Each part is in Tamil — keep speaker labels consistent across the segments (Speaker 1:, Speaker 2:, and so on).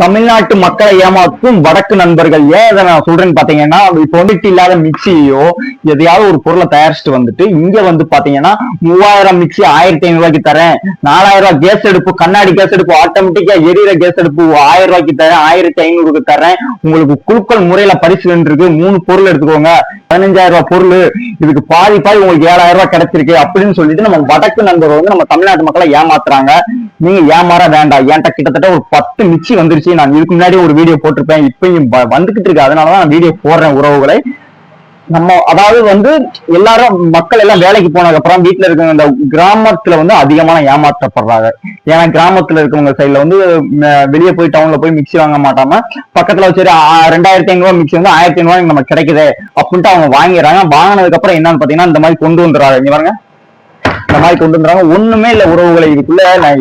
Speaker 1: தமிழ்நாட்டு மக்களை ஏமாற்றும் வடக்கு நண்பர்கள் ஏன் இதை நான் சொல்றேன்னு பாத்தீங்கன்னா இப்போ வந்துட்டு இல்லாத மிக்சியோ எதையாவது ஒரு பொருளை தயாரிச்சுட்டு வந்துட்டு இங்க வந்து பாத்தீங்கன்னா மூவாயிரம் மிக்சி ஆயிரத்தி ஐநூறு ரூபாய்க்கு தரேன். நாலாயிரம் ரூபாய் கேஸ் அடுப்பு கண்ணாடி கேஸ் அடுப்பு ஆட்டோமேட்டிக்கா எரியிற கேஸ் அடுப்பு ஆயிரம் ரூபாய்க்கு தரேன் ஆயிரத்தி ஐநூறுக்கு தரேன். உங்களுக்கு குழுக்கள் முறையில பரிசு இருக்கு மூணு பொருள் எடுத்துக்கோங்க. பதினஞ்சாயிரம் ரூபாய் பொருள் இதுக்கு பாதி பாதி உங்களுக்கு ஏழாயிரம் ரூபாய் கிடைச்சிருக்கு அப்படின்னு சொல்லிட்டு நம்ம வடக்கு நண்பர்கள் வந்து நம்ம தமிழ்நாட்டு மக்களை ஏமாத்துறாங்க. நீங்க ஏமாற வேண்டாம். என்கிட்ட கிட்டத்தட்ட ஒரு பத்து மிச்சி வந்துருச்சு. நான் இதுக்கு முன்னாடி ஒரு வீடியோ போட்டிருப்பேன். இப்பயும் வந்துகிட்டு இருக்கு. அதனாலதான் நான் வீடியோ போடுறேன் உறவுகளை. நம்ம அதாவது வந்து எல்லாரும் மக்கள் எல்லாம் வேலைக்கு போனதுக்கு அப்புறம் வீட்டுல இருக்கிற இந்த கிராமத்துல வந்து அதிகமான ஏமாற்றப்படுறாங்க. ஏன்னா கிராமத்துல இருக்கவங்க சைட்ல வந்து வெளியே போய் டவுன்ல போய் மிக்ஸி வாங்க மாட்டாம பக்கத்துல வச்சு ரெண்டாயிரத்தி ஐநூறு மிக்சி வந்து ஆயிரத்தி ஐநூறு நம்ம நமக்கு கிடைக்குது அப்படின்ட்டு அவங்க வாங்கிடுறாங்க. வாங்கினதுக்கு அப்புறம் என்னன்னு பாத்தீங்கன்னா இந்த மாதிரி கொண்டு வந்துடுறாங்க. இங்க பாருங்க. இந்த மாதிரி கொண்டு வந்துறாங்க ஒண்ணுமே இல்ல உறவுகளை இதுக்குள்ள நான்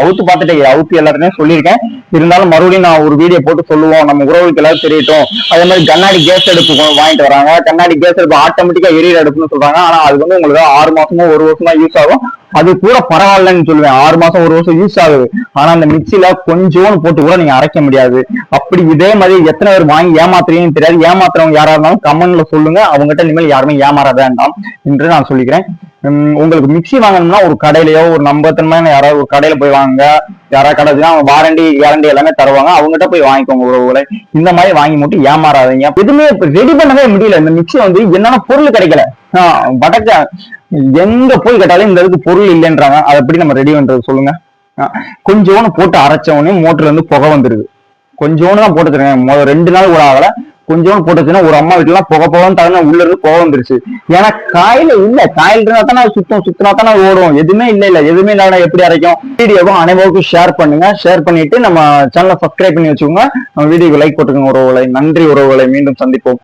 Speaker 1: அவுத்து பார்த்துட்டேன் அவுத்து எல்லாருமே சொல்லியிருக்கேன். இருந்தாலும் மறுபடியும் நான் ஒரு வீடியோ போட்டு சொல்லுவோம். நம்ம உறவுகளுக்கு எல்லாரும் தெரியட்டும். அதே மாதிரி கண்ணாடி கேஸ் அடுப்பு வாங்கிட்டு வராங்க. கண்ணாடி கேஸ் அடுப்பு ஆட்டோமேட்டிக்கா எரியர் அடுப்புன்னு சொல்றாங்க. ஆனா அது வந்து உங்களுக்கு ஆறு மாசமோ ஒரு வருஷமா யூஸ் ஆகும். அது கூட பரவாயில்லன்னு சொல்லுவேன். ஆறு மாசம் ஒரு வருஷம் யூஸ் ஆகுது. ஆனா அந்த மிக்சில கொஞ்சோன்னு போட்டு கூட நீங்க அரைக்க முடியாது. அப்படி இதே மாதிரி எத்தனை பேர் வாங்கி ஏமாத்துறீங்கன்னு தெரியாது. ஏமாத்துறவங்க யாரா இருந்தாலும் கமெண்ட்ல சொல்லுங்க. அவங்ககிட்ட இனிமேல் யாருமே ஏமாற வேண்டாம் என்று நான் சொல்லிக்கிறேன். உங்களுக்கு மிக்ஸி வாங்கணும்னா ஒரு கடையிலயோ ஒரு நம்பத்தன்மையான யாராவது ஒரு கடையில போய் வாங்க யாராவது கடைச்சுனா அவங்க வாரண்டி கேரண்டி எல்லாமே தருவாங்க. அவங்ககிட்ட போய் வாங்கிக்கோங்க உறவுகளை இந்த மாதிரி வாங்கி மட்டும் ஏமாறாதீங்க. எதுவுமே ரெடி பண்ணவே முடியல. இந்த மிக்ஸி வந்து என்னன்னா பொருள் கிடைக்கல? வடக்க எங்க போய் கேட்டாலும் இந்த இதுக்கு பொருள் இல்லைன்றாங்க. அதை எப்படி நம்ம ரெடி பண்றது சொல்லுங்க. கொஞ்சோன்னு போட்டு அரைச்ச உடனே மோட்டர்ல இருந்து புகை வந்துருது. கொஞ்சோன்னு தான் போட்டு தருங்க ரெண்டு நாள் கூட ஆகல. கொஞ்சோண்டு போட்டுச்சுன்னா ஒரு அம்மா வீட்டுல புகை புகன்னு தகுந்த உள்ள இருந்து போக வந்துருச்சு. ஏன்னா காயில இல்ல காயில் இருந்தா தானே சுத்தம் சுத்தினா தானே ஓடும். எதுவுமே இல்ல இல்ல எதுவுமே இல்லாம எப்படி அரைக்கும்? வீடியோவும் அனைவருக்கும் ஷேர் பண்ணுங்க. ஷேர் பண்ணிட்டு நம்ம சேனலை சப்ஸ்கிரைப் பண்ணி வச்சுக்கோங்க. நம்ம வீடியோக்கு லைக் போட்டுக்கோங்க உறவுகளை. நன்றி உறவுகளை. மீண்டும் சந்திப்போம்.